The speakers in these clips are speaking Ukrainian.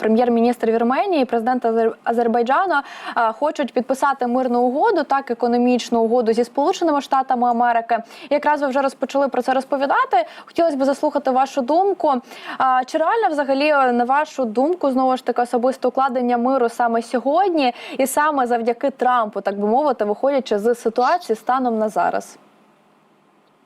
Прем'єр-міністр Вірменії і президент Азер- Азербайджану хочуть підписати мирну угоду, так економічну угоду зі Сполученими Штатами Америки. Якраз ви вже розпочали про це розповідати. Хотілося б заслухати вашу думку. Чи реально взагалі на вашу думку знову ж таки особисто укладення миру саме сьогодні, і саме завдяки Трампу, так би мовити, виходячи з ситуації станом на зараз?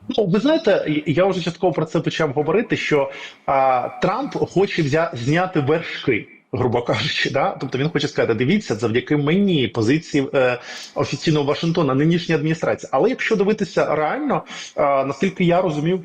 Ну, ви знаєте, я вже частково про це почав говорити, що а, Трамп хоче взя, зняти вершки. Грубо кажучи, да, тобто він хоче сказати: дивіться, завдяки мені позиції е, офіційного Вашингтона, нинішньої адміністрації. Але якщо дивитися реально, е, наскільки я розумів,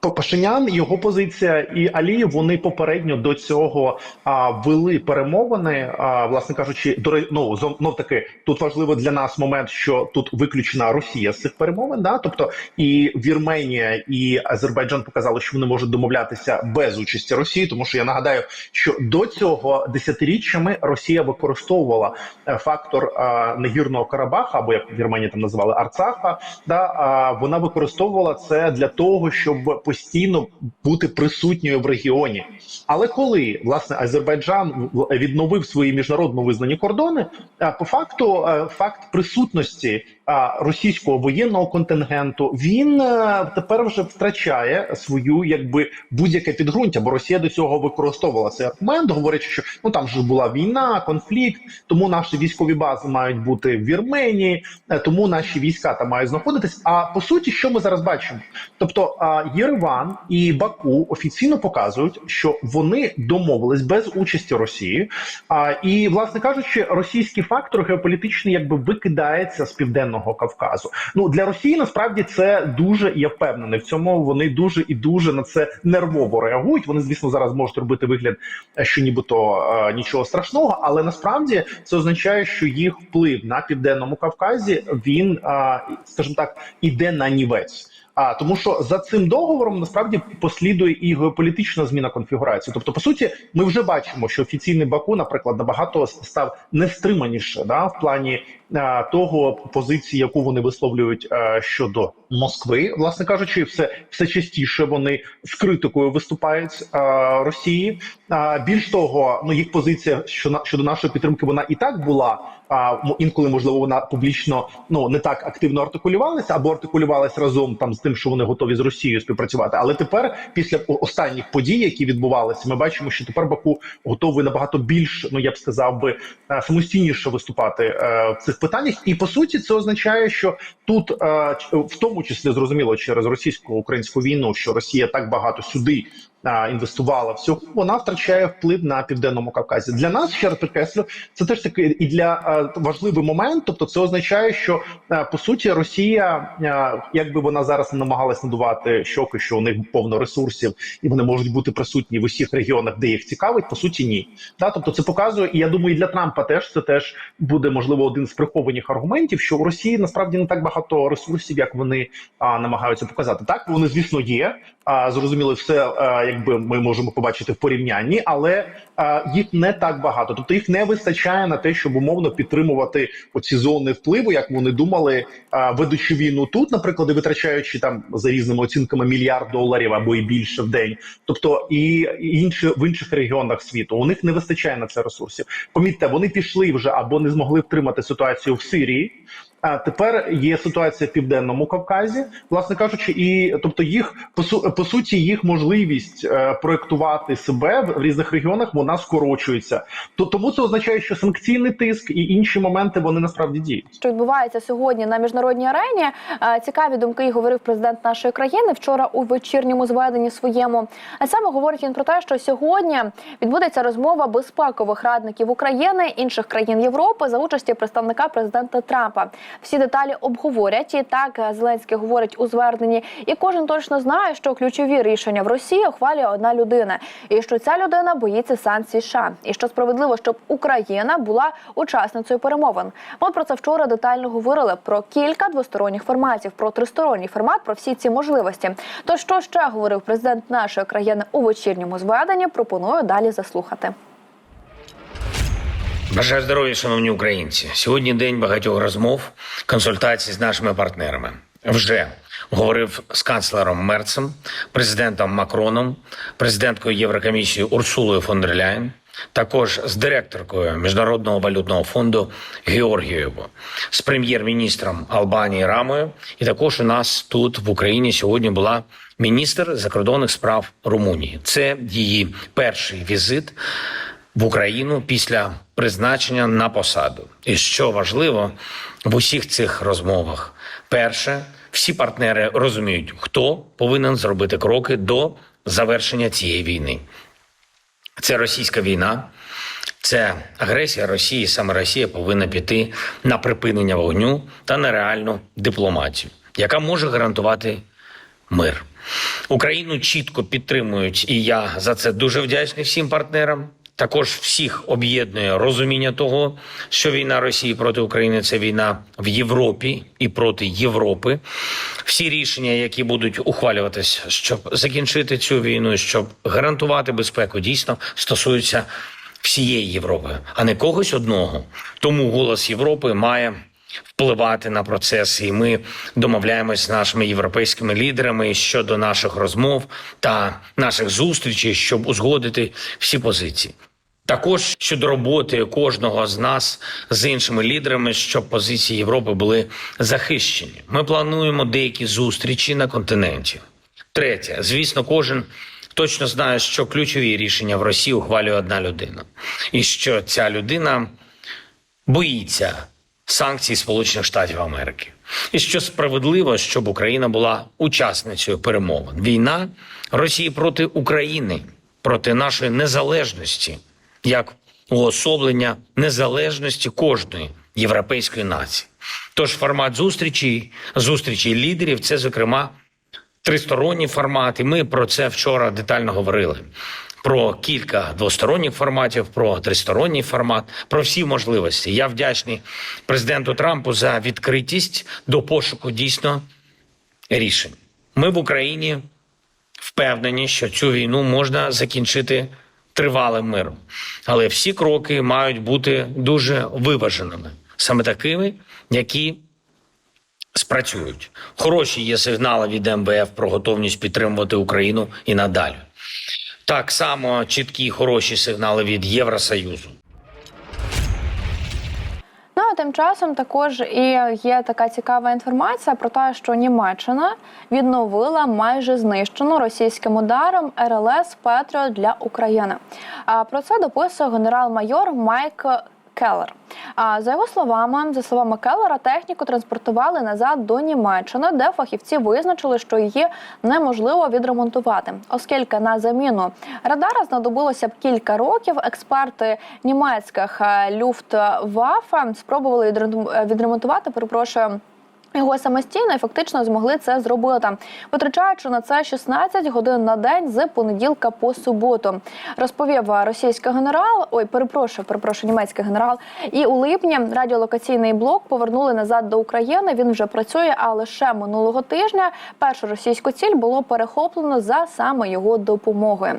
Пашинян, його позиція і Алієв, вони попередньо до цього а, вели перемовини. А, власне кажучи, до ну, знов таки тут важливо для нас момент, що тут виключена Росія з цих перемовин. Да? Тобто і Вірменія і Азербайджан показали, що вони можуть домовлятися без участі Росії, тому що я нагадаю, що до цього десятиріччями Росія використовувала е, фактор а, негірного Карабаха, або як в Вірменії там називали Арцаха. Да, а, вона використовувала це для того, щоб постійно бути присутньою в регіоні. Але коли власне Азербайджан відновив свої міжнародно визнані кордони, по факту е, факт присутності російського воєнного контингенту він е, тепер вже втрачає свою якби будь-яке підґрунтя, бо Росія до цього використовувала цей аргумент, говорячи, що ну там же була війна, конфлікт, тому наші військові бази мають бути в Вірменії, е, тому наші війська там мають знаходитись. А по суті, що ми зараз бачимо? Тобто Єреван і Баку офіційно показують, що вони домовились без участі Росії. А, і, власне кажучи, російський фактор геополітичний якби викидається з південного Кавказу. Ну для Росії насправді це дуже я впевнений в цьому. Вони дуже і дуже на це нервово реагують. Вони, звісно, зараз можуть робити вигляд, е, що нібито е, нічого страшного, але насправді це означає, що їх вплив на південному Кавказі він, е, скажімо так, іде на нівець. А тому, що за цим договором насправді послідує і геополітична зміна конфігурації. Тобто, по суті, ми вже бачимо, що офіційний Баку, наприклад, набагато став нестриманіше да, в плані а, того позиції, яку вони висловлюють а, щодо Москви. Власне кажучи, все все частіше вони з критикою виступають а, Росії. А, більш того, ну їх позиція що на щодо нашої підтримки вона і так була. А інколи можливо вона публічно ну не так активно артикулювалася або артикулювалася разом там з тим, що вони готові з Росією співпрацювати. Але тепер, після останніх подій, які відбувалися, ми бачимо, що тепер Баку готовий набагато більш, ну я б сказав би, е, самостійніше виступати е, в цих питаннях. І по суті, це означає, що тут е, в тому числі зрозуміло через російсько-українську війну, що Росія так багато сюди а, інвестувала всього, вона втрачає вплив на південному Кавказі. Для нас ще раз підкреслю, це теж такий і для важливий момент. Тобто, це означає, що по суті Росія, якби вона зараз не намагалась надувати щоки, що у них повно ресурсів, і вони можуть бути присутні в усіх регіонах, де їх цікавить. По суті, ні. Да, тобто, це показує, і я думаю, і для Трампа теж це теж буде можливо один з прихованих аргументів, що у Росії насправді не так багато ресурсів, як вони а, намагаються показати. Так вони, звісно, є. А, зрозуміло, все а, якби ми можемо побачити в порівнянні, але а, їх не так багато. Тобто їх не вистачає на те, щоб умовно підтримувати оці зони впливу, як вони думали, а, ведучи війну тут, наприклад, і витрачаючи там за різними оцінками мільярд доларів або і більше в день. Тобто і інші в інших регіонах світу у них не вистачає на це ресурсів. Помітьте, вони пішли вже або не змогли втримати ситуацію в Сирії. А тепер є ситуація в південному Кавказі, власне кажучи, і тобто їх по су по суті їх можливість е, проектувати себе в, в різних регіонах вона скорочується. То тому це означає, що санкційний тиск і інші моменти вони насправді діють. що відбувається сьогодні на міжнародній арені. Е, Цікаві думки говорив президент нашої країни вчора у вечірньому зведенні своєму. А саме говорить він про те, що сьогодні відбудеться розмова безпекових радників України інших країн Європи за участі представника президента Трампа. Всі деталі обговорять. І так е, Зеленський говорить у зверненні, і кожен точно знає, що ключові рішення в Росії ухвалює одна людина, і що ця людина боїться санкцій США, і що справедливо, щоб Україна була учасницею перемовин. Ми про це вчора детально говорили про кілька двосторонніх форматів, про тристоронній формат, про всі ці можливості. То що ще говорив президент нашої країни у вечірньому зведенні? Пропоную далі заслухати. Бажаю здоров'я, шановні українці. Сьогодні день багатьох розмов, консультацій з нашими партнерами. Вже говорив з канцлером Мерцем, президентом Макроном, президенткою Єврокомісії Урсулою фон дер Ляєн, також з директоркою Міжнародного валютного фонду Георгієвою, з прем'єр-міністром Албанії Рамою. І також у нас тут в Україні сьогодні була міністр закордонних справ Румунії. Це її перший візит в Україну після призначення на посаду. І що важливо в усіх цих розмовах, перше, всі партнери розуміють, хто повинен зробити кроки до завершення цієї війни. Це російська війна, це агресія Росії. Саме Росія повинна піти на припинення вогню та на реальну дипломатію, яка може гарантувати мир. Україну чітко підтримують, і я за це дуже вдячний всім партнерам. Також всіх об'єднує розуміння того, що війна Росії проти України це війна в Європі і проти Європи. Всі рішення, які будуть ухвалюватись, щоб закінчити цю війну, щоб гарантувати безпеку, дійсно стосуються всієї Європи, а не когось одного. Тому голос Європи має впливати на процес, і ми домовляємось з нашими європейськими лідерами щодо наших розмов та наших зустрічей, щоб узгодити всі позиції. Також щодо роботи кожного з нас з іншими лідерами, щоб позиції Європи були захищені. Ми плануємо деякі зустрічі на континенті. Третє, звісно, кожен точно знає, що ключові рішення в Росії ухвалює одна людина, і що ця людина боїться санкцій Сполучених Штатів Америки, і що справедливо, щоб Україна була учасницею перемовин. Війна Росії проти України, проти нашої незалежності, як уособлення незалежності кожної європейської нації. Тож формат зустрічі, зустрічі лідерів, це зокрема тристоронній формат, і ми про це вчора детально говорили. Про кілька двосторонніх форматів, про тристоронній формат, про всі можливості. Я вдячний президенту Трампу за відкритість до пошуку дійсно рішень. Ми в Україні впевнені, що цю війну можна закінчити тривалим миром, але всі кроки мають бути дуже виваженими, саме такими, які спрацюють. Хороші є сигнали від МВФ про готовність підтримувати Україну і надалі. Так само чіткі хороші сигнали від Євросоюзу. Тим часом також і є така цікава інформація про те, що Німеччина відновила майже знищену російським ударом РЛС Петріо для України. А про це дописує генерал-майор Майк. Келлер. А за його словами, за словами Келлера, техніку транспортували назад до Німеччини, де фахівці визначили, що її неможливо відремонтувати, оскільки на заміну радара знадобилося б кілька років. Експерти німецьких Люфтваффе спробували відремон- відремонтувати. Перепрошую. Його самостійно і фактично змогли це зробити, витрачаючи на це 16 годин на день з понеділка по суботу. Розповів російський генерал. Ой, перепрошую, перепрошую, німецький генерал. І у липні радіолокаційний блок повернули назад до України. Він вже працює, а лише минулого тижня першу російську ціль було перехоплено за саме його допомогою.